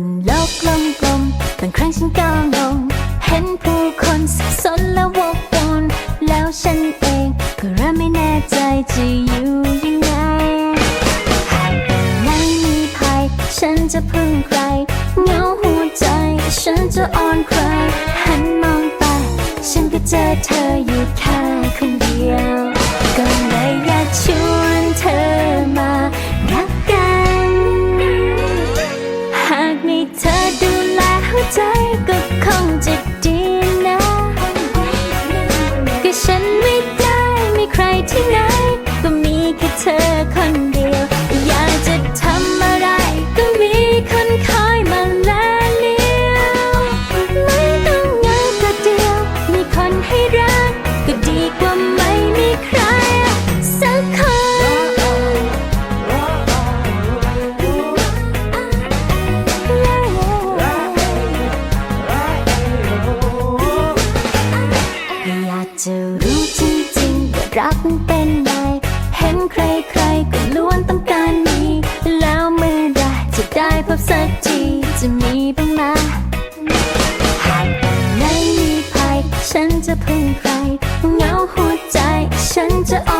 นโลกกลมกลมบางครั้งฉันก็งงเห็นผู้คนสับสนและวกวนแล้วฉันเองก็เริ่มไม่แน่ใจจะอยู่ยังไงหากวันไหนมีภัยฉันจะพึ่งใครเหงาหัวใจ ฉันจะอ่อนใคร คงจะดีนะ ก็ฉันไม่ได้ไม่ใครที่ไหน ก็มีแค่เธอคนเดียว อยากจะทำอะไร ก็มีคนคอยมาแลเลี้ยวไม่ต้องเหงาตัวเดียว มีคนให้รัก รักเป็นไงเห็นใครใครก็ล้วนต้องการมีแล้วเมื่อไหรจะได้พบสักทีจะมีบ้างไหมหากในไหนมีภัยฉันจะพึ่งใครเหงาหัวใจ ฉันจะอ่อน